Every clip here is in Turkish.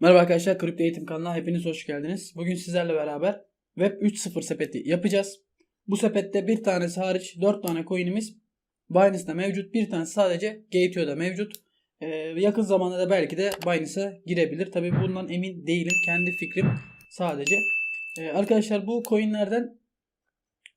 Merhaba arkadaşlar, Kripto Eğitim kanalına hepiniz hoş geldiniz. Bugün sizlerle beraber Web 3.0 sepeti yapacağız. Bu sepette bir tanesi hariç 4 tane coin'imiz Binance'da mevcut. Bir tanesi sadece Gateo'da mevcut. Ee, yakın zamanda da belki de Binance'a girebilir. Tabi bundan emin değilim. Kendi fikrim sadece. Ee, arkadaşlar bu coin'lerden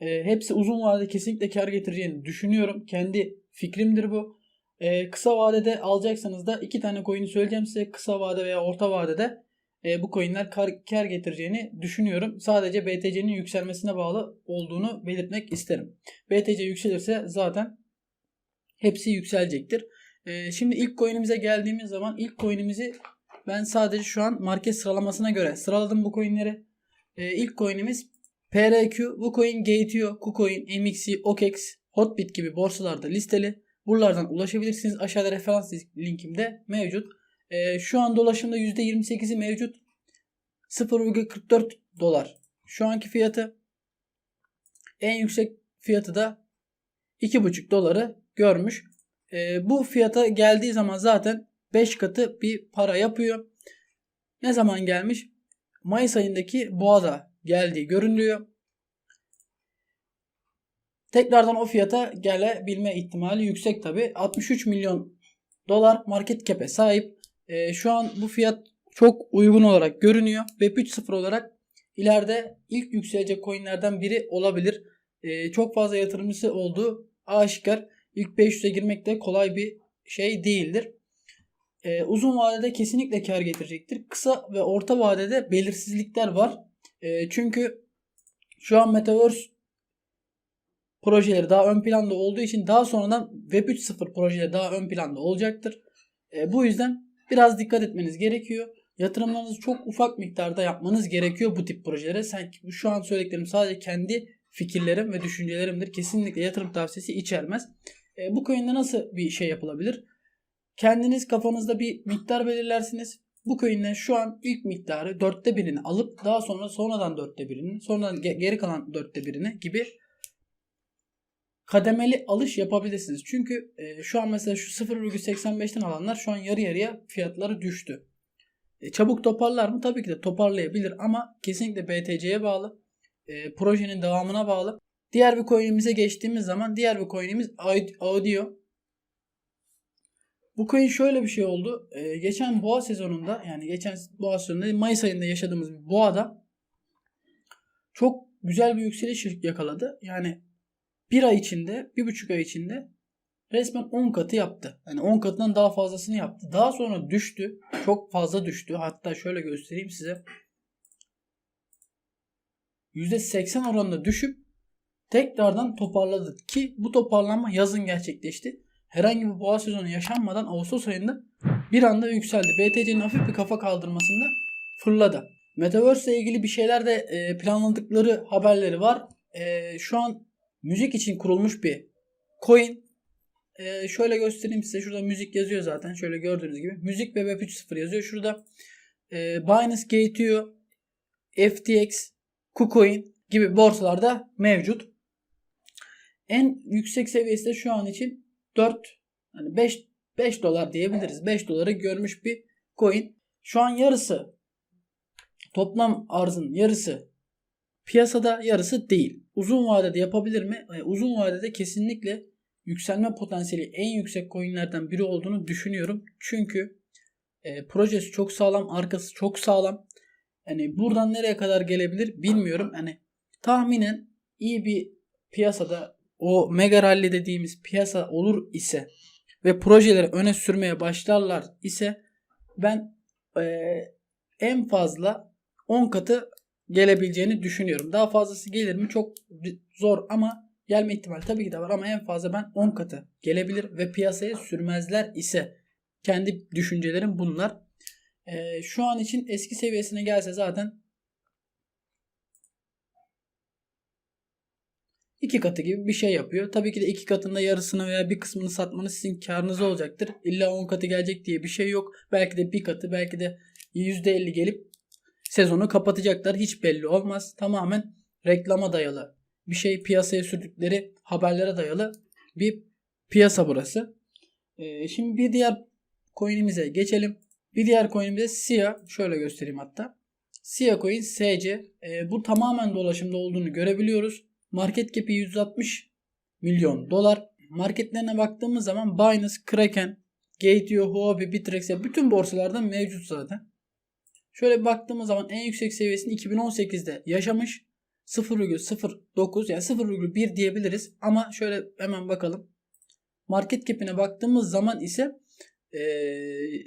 e, hepsi uzun vadede kesinlikle kar getireceğini düşünüyorum. Kendi fikrimdir bu. Ee, kısa vadede alacaksanız da iki tane coin'i söyleyeceğim size. Kısa vade veya orta vadede e, bu coin'ler kar, kar getireceğini düşünüyorum. Sadece BTC'nin yükselmesine bağlı olduğunu belirtmek isterim. BTC yükselirse zaten hepsi yükselecektir. Ee, şimdi ilk coin'imize geldiğimiz zaman ilk coin'imizi ben sadece şu an market sıralamasına göre sıraladım bu coin'leri. Ee, ilk coin'imiz PRQ, bu coin Gateo, KuCoin, MXC, OKEX, Hotbit gibi borsalarda listeli. Buralardan ulaşabilirsiniz. Aşağıda referans linkimde mevcut. Ee, şu an dolaşımda %28'i mevcut. 0,44 dolar. Şu anki fiyatı. En yüksek fiyatı da 2,5 doları görmüş. Ee, bu fiyata geldiği zaman zaten 5 katı bir para yapıyor. Ne zaman gelmiş? Mayıs ayındaki boğada geldiği görünüyor. Tekrardan o fiyata gelebilme ihtimali yüksek tabi. 63 milyon dolar market cap'e sahip. Ee, şu an bu fiyat çok uygun olarak görünüyor. Web 3.0 olarak ileride ilk yükselecek coinlerden biri olabilir. Ee, çok fazla yatırımcısı olduğu aşikar. İlk 500'e girmek de kolay bir şey değildir. Ee, uzun vadede kesinlikle kar getirecektir. Kısa ve orta vadede belirsizlikler var. Ee, çünkü şu an Metaverse projeleri daha ön planda olduğu için daha sonradan Web 3.0 projeleri daha ön planda olacaktır. E, bu yüzden biraz dikkat etmeniz gerekiyor. Yatırımlarınızı çok ufak miktarda yapmanız gerekiyor bu tip projelere. Sen, şu an söylediklerim sadece kendi fikirlerim ve düşüncelerimdir. Kesinlikle yatırım tavsiyesi içermez. E, bu coin'de nasıl bir şey yapılabilir? Kendiniz kafanızda bir miktar belirlersiniz. Bu coin'den şu an ilk miktarı dörtte birini alıp daha sonra sonradan dörtte birini, sonradan ge- geri kalan dörtte birini gibi kademeli alış yapabilirsiniz. Çünkü e, şu an mesela şu 0,85'ten alanlar şu an yarı yarıya fiyatları düştü. E, çabuk toparlar mı? Tabii ki de toparlayabilir ama kesinlikle BTC'ye bağlı. E, projenin devamına bağlı. Diğer bir coin'imize geçtiğimiz zaman diğer bir coin'imiz Audio. Bu coin şöyle bir şey oldu. E, geçen boğa sezonunda yani geçen boğa sezonunda Mayıs ayında yaşadığımız bir boğada çok güzel bir yükseliş yakaladı. Yani bir ay içinde, bir buçuk ay içinde resmen 10 katı yaptı. Yani 10 katından daha fazlasını yaptı. Daha sonra düştü. Çok fazla düştü. Hatta şöyle göstereyim size. %80 oranında düşüp tekrardan toparladı. Ki bu toparlanma yazın gerçekleşti. Herhangi bir boğa sezonu yaşanmadan Ağustos ayında bir anda yükseldi. BTC'nin hafif bir kafa kaldırmasında fırladı. Metaverse ile ilgili bir şeyler de planladıkları haberleri var. Şu an müzik için kurulmuş bir coin. Ee, şöyle göstereyim size. Şurada müzik yazıyor zaten. Şöyle gördüğünüz gibi. Müzik ve Web 3.0 yazıyor. Şurada e, Binance Gateo, FTX, KuCoin gibi borsalarda mevcut. En yüksek seviyesi de şu an için 4 hani 5 5 dolar diyebiliriz. 5 doları görmüş bir coin. Şu an yarısı toplam arzın yarısı piyasada yarısı değil. Uzun vadede yapabilir mi? E, uzun vadede kesinlikle yükselme potansiyeli en yüksek coinlerden biri olduğunu düşünüyorum. Çünkü e, projesi çok sağlam, arkası çok sağlam. Yani buradan nereye kadar gelebilir bilmiyorum. Hani tahminen iyi bir piyasada o mega rally dediğimiz piyasa olur ise ve projeleri öne sürmeye başlarlar ise ben e, en fazla 10 katı gelebileceğini düşünüyorum. Daha fazlası gelir mi çok zor ama gelme ihtimali tabii ki de var ama en fazla ben 10 katı gelebilir ve piyasaya sürmezler ise kendi düşüncelerim bunlar. Ee, şu an için eski seviyesine gelse zaten iki katı gibi bir şey yapıyor. Tabii ki de iki katında yarısını veya bir kısmını satmanız sizin karınız olacaktır. İlla 10 katı gelecek diye bir şey yok. Belki de bir katı belki de %50 gelip sezonu kapatacaklar. Hiç belli olmaz. Tamamen reklama dayalı bir şey piyasaya sürdükleri haberlere dayalı bir piyasa burası. Ee, şimdi bir diğer coin'imize geçelim. Bir diğer coin'imiz SIA. Şöyle göstereyim hatta. SIA coin SC. E, bu tamamen dolaşımda olduğunu görebiliyoruz. Market cap'i 160 milyon dolar. Marketlerine baktığımız zaman Binance, Kraken, Gate.io, Huobi, Bittrex ya bütün borsalarda mevcut zaten. Şöyle bir baktığımız zaman en yüksek seviyesini 2018'de yaşamış. 0,09 yani 0,1 diyebiliriz. Ama şöyle hemen bakalım. Market cap'ine baktığımız zaman ise ee,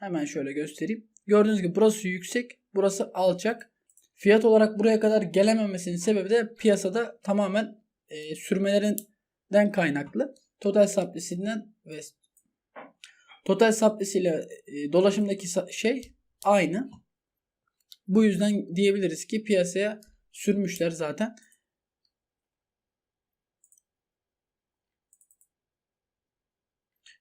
hemen şöyle göstereyim. Gördüğünüz gibi burası yüksek, burası alçak. Fiyat olarak buraya kadar gelememesinin sebebi de piyasada tamamen e, sürmelerinden kaynaklı. Total supply'sinden ve total supply ile e, dolaşımdaki şey aynı. Bu yüzden diyebiliriz ki piyasaya sürmüşler zaten.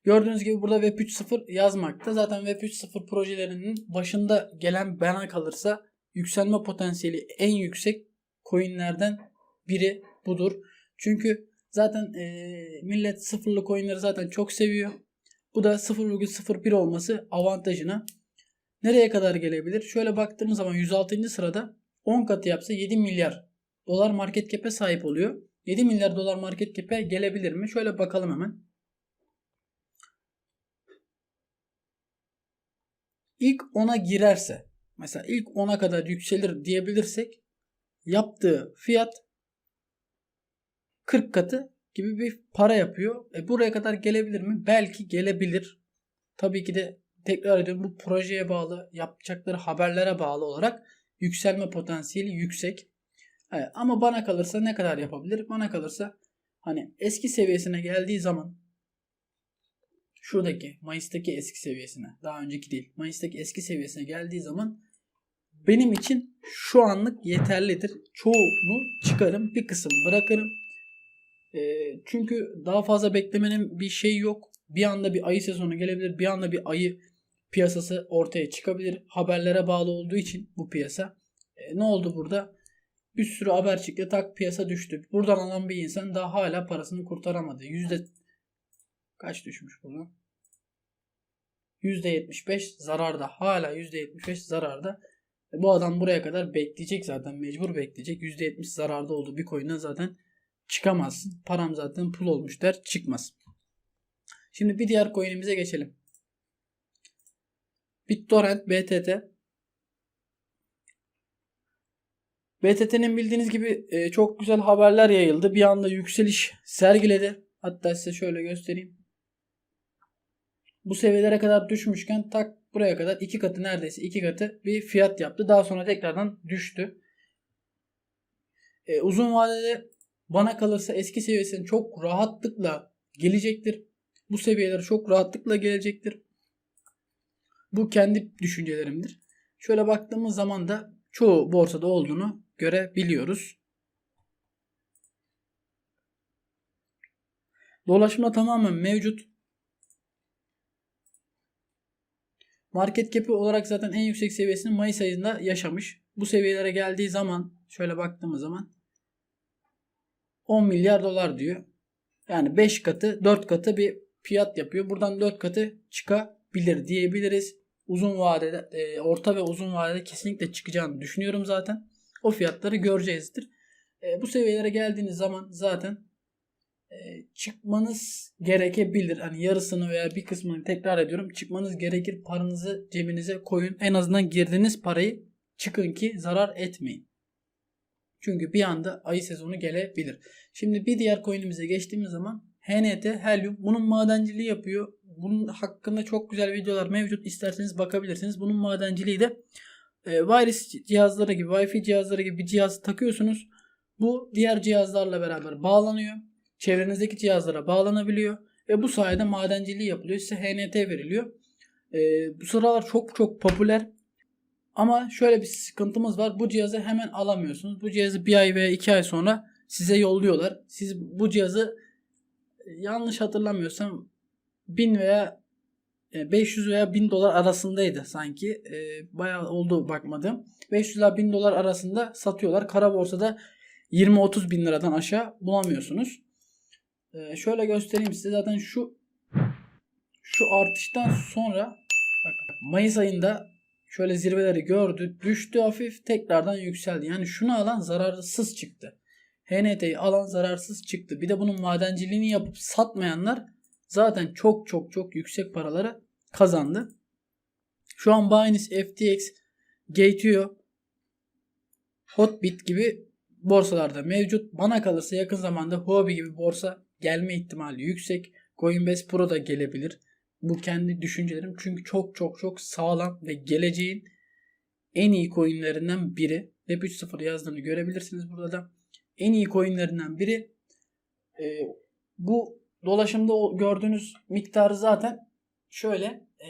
Gördüğünüz gibi burada Web 3.0 yazmakta. Zaten Web 3.0 projelerinin başında gelen bana kalırsa yükselme potansiyeli en yüksek coinlerden biri budur. Çünkü zaten e, millet sıfırlı coinleri zaten çok seviyor. Bu da 0,01 olması avantajına. Nereye kadar gelebilir? Şöyle baktığımız zaman 106. sırada 10 katı yapsa 7 milyar dolar market cap'e sahip oluyor. 7 milyar dolar market cap'e gelebilir mi? Şöyle bakalım hemen. İlk 10'a girerse mesela ilk 10'a kadar yükselir diyebilirsek yaptığı fiyat 40 katı gibi bir para yapıyor. E buraya kadar gelebilir mi? Belki gelebilir. Tabii ki de tekrar ediyorum bu projeye bağlı, yapacakları haberlere bağlı olarak yükselme potansiyeli yüksek. Evet, ama bana kalırsa ne kadar yapabilir? Bana kalırsa hani eski seviyesine geldiği zaman şuradaki Mayıs'taki eski seviyesine daha önceki değil Mayıs'taki eski seviyesine geldiği zaman benim için şu anlık yeterlidir. Çoğunu çıkarım bir kısım bırakırım. E, çünkü daha fazla beklemenin bir şey yok. Bir anda bir ayı sezonu gelebilir. Bir anda bir ayı piyasası ortaya çıkabilir. Haberlere bağlı olduğu için bu piyasa. E, ne oldu burada? Bir sürü haber çıktı. Tak piyasa düştü. Buradan alan bir insan daha hala parasını kurtaramadı. Yüzde kaç düşmüş buradan? %75 zararda. Hala %75 zararda. E, bu adam buraya kadar bekleyecek zaten. Mecbur bekleyecek. %70 zararda olduğu bir coin'den zaten çıkamazsın. Param zaten pul olmuş der. Çıkmaz. Şimdi bir diğer coin'imize geçelim. BitTorrent BTT. BTT'nin bildiğiniz gibi e, çok güzel haberler yayıldı. Bir anda yükseliş sergiledi. Hatta size şöyle göstereyim. Bu seviyelere kadar düşmüşken tak buraya kadar iki katı neredeyse iki katı bir fiyat yaptı. Daha sonra tekrardan düştü. E, uzun vadede bana kalırsa eski seviyesine çok rahatlıkla gelecektir. Bu seviyelere çok rahatlıkla gelecektir. Bu kendi düşüncelerimdir. Şöyle baktığımız zaman da çoğu borsada olduğunu görebiliyoruz. Dolaşma tamamen mevcut. Market cap'i olarak zaten en yüksek seviyesini Mayıs ayında yaşamış. Bu seviyelere geldiği zaman şöyle baktığımız zaman 10 milyar dolar diyor. Yani 5 katı 4 katı bir fiyat yapıyor. Buradan 4 katı çıkabilir diyebiliriz. Uzun vadede e, orta ve uzun vadede kesinlikle çıkacağını düşünüyorum zaten. O fiyatları göreceğizdir. E, bu seviyelere geldiğiniz zaman zaten e, çıkmanız gerekebilir. Hani yarısını veya bir kısmını tekrar ediyorum. Çıkmanız gerekir. Paranızı cebinize koyun. En azından girdiğiniz parayı çıkın ki zarar etmeyin. Çünkü bir anda ayı sezonu gelebilir. Şimdi bir diğer coin'imize geçtiğimiz zaman HNT Helium bunun madenciliği yapıyor. Bunun hakkında çok güzel videolar mevcut. İsterseniz bakabilirsiniz. Bunun madenciliği de e, virus cihazları gibi, Wi-Fi cihazları gibi bir cihaz takıyorsunuz. Bu diğer cihazlarla beraber bağlanıyor. Çevrenizdeki cihazlara bağlanabiliyor. Ve bu sayede madenciliği yapılıyor. Size HNT veriliyor. E, bu sıralar çok çok popüler. Ama şöyle bir sıkıntımız var. Bu cihazı hemen alamıyorsunuz. Bu cihazı bir ay veya iki ay sonra size yolluyorlar. Siz bu cihazı yanlış hatırlamıyorsam 1000 veya 500 veya 1000 dolar arasındaydı sanki. E, bayağı oldu bakmadım. 500 ile 1000 dolar arasında satıyorlar. Kara borsada 20-30 bin liradan aşağı bulamıyorsunuz. E, şöyle göstereyim size zaten şu şu artıştan sonra bakın Mayıs ayında şöyle zirveleri gördü. Düştü hafif tekrardan yükseldi. Yani şunu alan zararsız çıktı. HNT'yi alan zararsız çıktı. Bir de bunun madenciliğini yapıp satmayanlar zaten çok çok çok yüksek paralara kazandı. Şu an Binance, FTX, Gate.io, Hotbit gibi borsalarda mevcut. Bana kalırsa yakın zamanda Huobi gibi borsa gelme ihtimali yüksek. Coinbase Pro da gelebilir. Bu kendi düşüncelerim. Çünkü çok çok çok sağlam ve geleceğin en iyi coinlerinden biri. Web 3.0 yazdığını görebilirsiniz burada da. En iyi coinlerinden biri. Ee, bu dolaşımda gördüğünüz miktarı zaten şöyle e,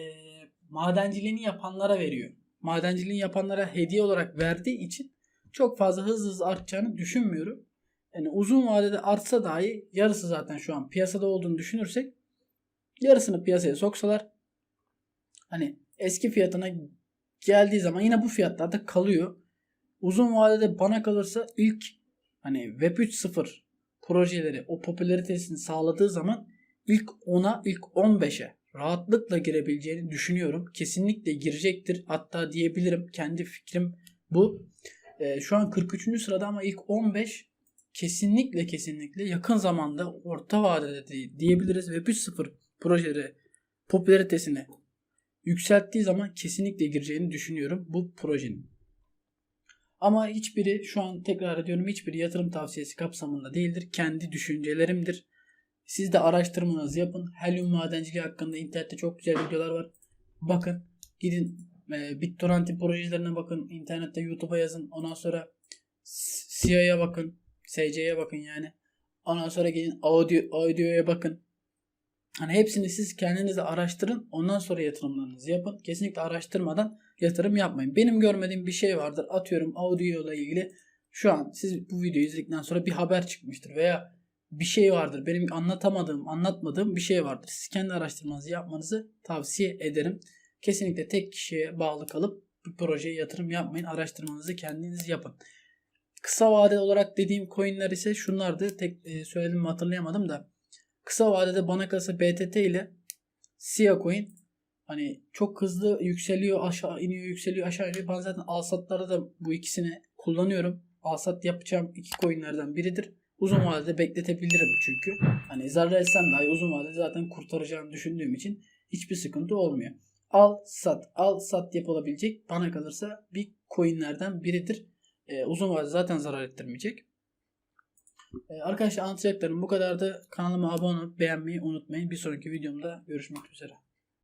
madenciliğini yapanlara veriyor. Madenciliğini yapanlara hediye olarak verdiği için çok fazla hızlı hızlı artacağını düşünmüyorum. Yani uzun vadede artsa dahi yarısı zaten şu an piyasada olduğunu düşünürsek yarısını piyasaya soksalar hani eski fiyatına geldiği zaman yine bu fiyatlarda kalıyor. Uzun vadede bana kalırsa ilk hani Web 3.0 projeleri o popülaritesini sağladığı zaman ilk 10'a ilk 15'e rahatlıkla girebileceğini düşünüyorum. Kesinlikle girecektir. Hatta diyebilirim kendi fikrim bu. Ee, şu an 43. sırada ama ilk 15 kesinlikle kesinlikle yakın zamanda orta vadede de diyebiliriz. Web 3.0 projeleri popülaritesini yükselttiği zaman kesinlikle gireceğini düşünüyorum bu projenin. Ama hiçbiri şu an tekrar ediyorum hiçbiri yatırım tavsiyesi kapsamında değildir. Kendi düşüncelerimdir. Siz de araştırmanızı yapın. Helyum madenciliği hakkında internette çok güzel videolar var. Bakın. Gidin e, BitTorrent'in projelerine bakın. İnternette YouTube'a yazın. Ondan sonra CIA'ya bakın. SC'ye bakın yani. Ondan sonra gidin audio, audio'ya bakın. Hani hepsini siz kendiniz araştırın. Ondan sonra yatırımlarınızı yapın. Kesinlikle araştırmadan yatırım yapmayın. Benim görmediğim bir şey vardır. Atıyorum audio ile ilgili şu an siz bu videoyu izledikten sonra bir haber çıkmıştır veya bir şey vardır. Benim anlatamadığım, anlatmadığım bir şey vardır. Siz kendi araştırmanızı yapmanızı tavsiye ederim. Kesinlikle tek kişiye bağlı kalıp bir projeye yatırım yapmayın. Araştırmanızı kendiniz yapın. Kısa vade olarak dediğim coinler ise şunlardı. Tek e, söyledim hatırlayamadım da. Kısa vadede bana kalırsa BTT ile SIA coin hani çok hızlı yükseliyor aşağı iniyor yükseliyor aşağı iniyor. Ben zaten alsatlarda da bu ikisini kullanıyorum. Alsat yapacağım iki coinlerden biridir. Uzun vadede bekletebilirim çünkü. Hani zarar etsem dahi uzun vadede zaten kurtaracağını düşündüğüm için hiçbir sıkıntı olmuyor. Al sat al sat yapılabilecek bana kalırsa bir coinlerden biridir. Ee, uzun vadede zaten zarar ettirmeyecek. Ee, arkadaşlar anlatacaklarım bu kadardı. Kanalıma abone olup beğenmeyi unutmayın. Bir sonraki videomda görüşmek üzere.